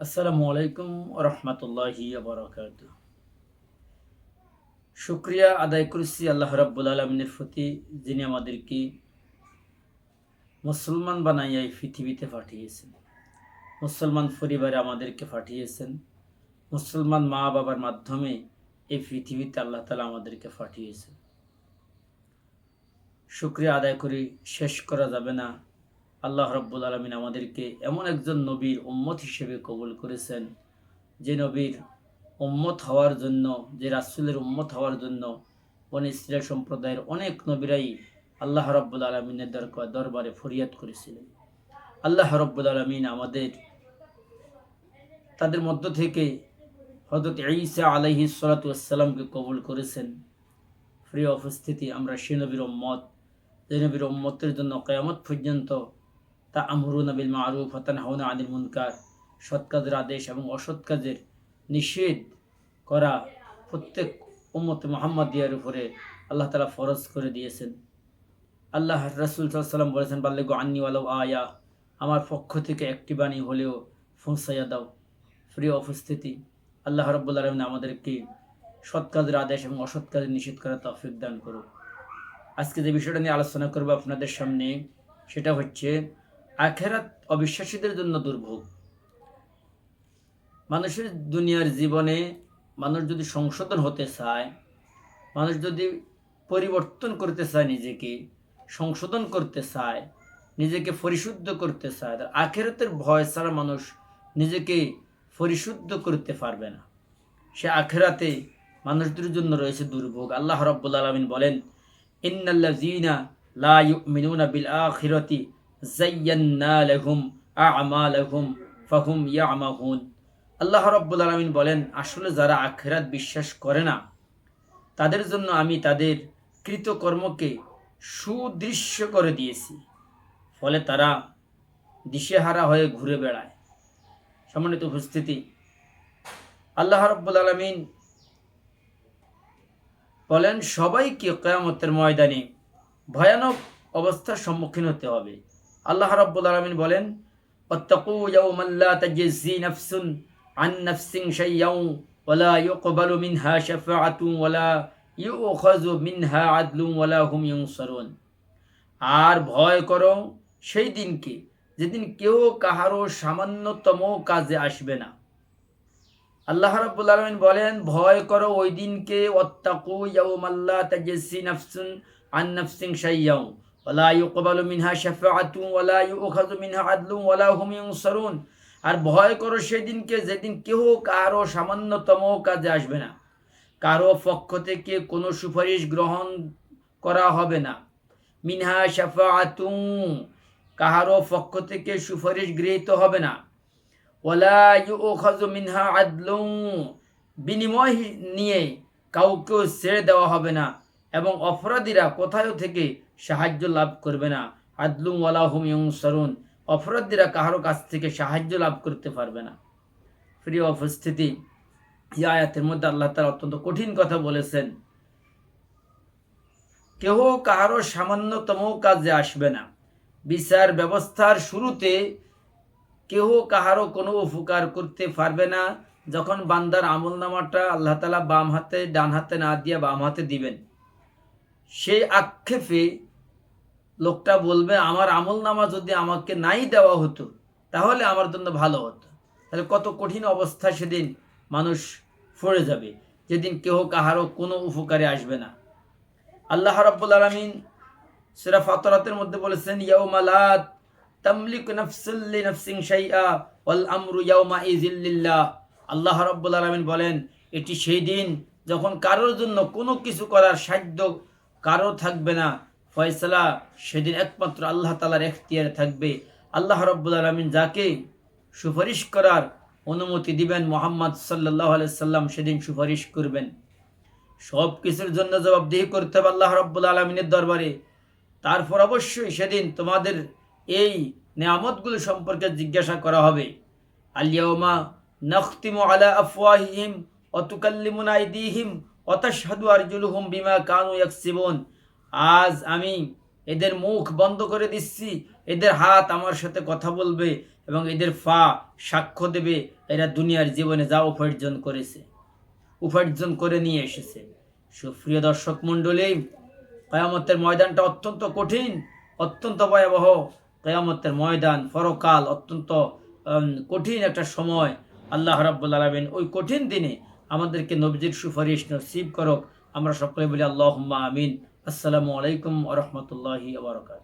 আসসালামু আলাইকুম রহমতুল্লাহি শুক্রিয়া আদায় করছি আল্লাহ রাব্বুল আলমিনের প্রতি, যিনি আমাদেরকে মুসলমান বানাইয়া এই পৃথিবীতে পাঠিয়েছেন। মুসলমান পরিবারে আমাদেরকে পাঠিয়েছেন। মুসলমান মা বাবার মাধ্যমে এই পৃথিবীতে আল্লাহ তালা আমাদেরকে পাঠিয়েছেন। শুক্রিয়া আদায় করি, শেষ করা যাবে না। আল্লাহ রব্বুল আলমিন আমাদেরকে এমন একজন নবীর উম্মত হিসেবে কবুল করেছেন, যে নবীর উম্মত হওয়ার জন্য, যে রাসুলের উম্মত হওয়ার জন্য বনি সম্প্রদায়ের অনেক নবীরাই আল্লাহ রব্বুল আলমিনের দরকার দরবারে ফরিয়াদ করেছিলেন। আল্লাহ রব্বুল আলমিন আমাদের, তাদের মধ্য থেকে হজরত ঈসা আলাইহি সালাতামকে কবুল করেছেন। ফ্রি উপস্থিতি, আমরা সে নবীর উম্মত, যে নবীর উম্মতের জন্য কেয়ামত পর্যন্ত তা আমরুন আবিল মারুফ হতান হাউনা আদিল মুনকার। সৎ কাজের আদেশ এবং অসৎ কাজের নিষেধ করা প্রত্যেক উম্মত মোহাম্মদিয়ার উপরে আল্লাহ তালা ফরজ করে দিয়েছেন। আল্লাহ রসুল সাল্লাম বলেছেন বাল্লে গো আন্নিওয়ালাও আয়া, আমার পক্ষ থেকে একটি বাণী হলেও পৌঁছাইয়া দাও। প্রিয় উপস্থিতি, আল্লাহ রব্বুল আলমিন আমাদেরকে সৎ কাজের আদেশ এবং অসৎ কাজের নিষেধ করা তৌফিক দান করুক। আজকে যে বিষয়টা নিয়ে আলোচনা করব আপনাদের সামনে, সেটা হচ্ছে আখেরাত অবিশ্বাসীদের জন্য দুর্ভোগ। মানুষের দুনিয়ার জীবনে মানুষ যদি সংশোধন হতে চায়, মানুষ যদি পরিবর্তন করতে চায় নিজেকে, সংশোধন করতে চায়, নিজেকে পরিশুদ্ধ করতে চায় তার আখেরাতের ভয় ছাড়া মানুষ নিজেকে পরিশুদ্ধ করতে পারবে না। সে আখেরাতে মানুষদের জন্য রয়েছে দুর্ভোগ। আল্লাহ রব্বুল আলমিন বলেন, ইন্নাল্লাযীনা লা ইউমিনুনা বিল আখিরাতি লাহুম আ'মালাহুম ফাহুম আল্লাহ রব্বুল আলমিন বলেন, আসলে যারা আখেরাত বিশ্বাস করে না, তাদের জন্য আমি তাদের কৃতকর্মকে সুদৃশ্য করে দিয়েছি। ফলে তারা দিশেহারা হয়ে ঘুরে বেড়ায়। সম্মানিত উপস্থিতি, আল্লাহ রব্বুল আলমিন বলেন, সবাইকে কেয়ামতের ময়দানে ভয়ানক অবস্থার সম্মুখীন হতে হবে। আল্লাহ রব্বুল আলমিন বলেন মিনহা মিনহা হুম আর ভয় করো সেই দিনকে যেদিন কেউ কাহারও সামান্যতম কাজে আসবে না। আল্লাহ রাব্বুল আলমিন বলেন, ভয় করো ওই দিনকে অত্তাকু মাল্লা তাজজি নাফসুন আন নাফসিন শাইয়াউ ওয়ালা ইউকবালু মিনহা শাফাআতু ওয়ালা ইউখাযু মিনহা আদলুন ওয়ালা হুম ইউনসারুন। আর ভয় করো সেদিনকে, যেদিন কেউ কারও সামান্যতম কাজে আসবে না। কারও পক্ষ থেকে কোনো সুপারিশ গ্রহণ করা হবে না। মিনহা শাফাআতু কাহারও পক্ষ থেকে সুপারিশ গৃহীত হবে না। ওলা ইউখাযু মিনহা আদলুন, বিনিময় নিয়ে কাউকেও ছেড়ে দেওয়া হবে না। এবং অপরাধীরা কোথাও থেকে সাহায্য লাভ করবে না? আদলুম ওয়ালা হুম ইউনসারুন। অপরাধীরা কাহারও কাছ থেকে সাহায্য লাভ করতে পারবে না। প্রিয় উপস্থিতি, এই মধ্যে আল্লাহ তালা অত্যন্ত কঠিন কথা বলেছেন। কেহ কাহারও সামান্যতম কাজে আসবে না। বিচার ব্যবস্থার শুরুতে কেহ কাহারও কোনো উপকার করতে পারবে না। যখন বান্দার আমল নামাটা আল্লাহ তালা বাম হাতে, ডান হাতে না দিয়ে বাম হাতে দিবেন। সেই আক্ষেপে লোকটা বলবে, আমার আমল নামা যদি আমাকে নাই দেওয়া হতো, তাহলে আমার জন্য ভালো হতো। তাহলে কত কঠিন অবস্থা সেদিন মানুষ পড়ে যাবে। যেদিন কেহ কাহারও কোনো উপকারে আসবে না। আল্লাহ রাব্বুল আলমিন সেরা ফাতরাতের মধ্যে বলেছেন ইয়াউমালাত তামলিক নাফসুল্লি নাফসিং শাইআ ওয়াল আমরু ইয়াউমা ইজিল্লিল্লাহ আল্লাহ রাব্বুল আলামিন বলেন, এটি সেই দিন যখন কারোর জন্য কোনো কিছু করার সাধ্য কারও থাকবে না। ফয়সালা সেদিন একমাত্র আল্লাহ তালার এখতিয়ার থাকবে। আল্লাহ রব্বুল আলমিন যাকে সুপারিশ করার অনুমতি দিবেন, মোহাম্মদ সাল্লাহ সাল্লাম সেদিন সুপারিশ করবেন। সব কিছুর জন্য জবাবদিহি করতে হবে আল্লাহ রব্বুল আলমিনের দরবারে। তারপর অবশ্যই সেদিন তোমাদের এই নেয়ামতগুলো সম্পর্কে জিজ্ঞাসা করা হবে। আলিয়া আলিয়াউমা নখতিমু আলা আফওয়াহিহিম অতুকাল্লিমুন আইদিহিম অতাশহাদু আরজুলুহুম বিমা কানু ইয়াকসিবুন। আজ আমি এদের মুখ বন্ধ করে দিচ্ছি, এদের হাত আমার সাথে কথা বলবে এবং এদের ফা সাক্ষ্য দেবে, এরা দুনিয়ার জীবনে যা উপার্জন করেছে, উপার্জন করে নিয়ে এসেছে। সুপ্রিয় দর্শক মণ্ডলী, কয়ামতের ময়দানটা অত্যন্ত কঠিন, অত্যন্ত ভয়াবহ। কয়ামতের ময়দান, পরকাল অত্যন্ত কঠিন একটা সময়। আল্লাহ রাব্বুল আলামিন ওই কঠিন দিনে আমাদেরকে নবজির সুপারিশ নসিব করো আমরা সকলে বলি আল্লাহ আমিন। আসসালামু আলাইকুম ওরহমতুল্লাহি ওবরকাত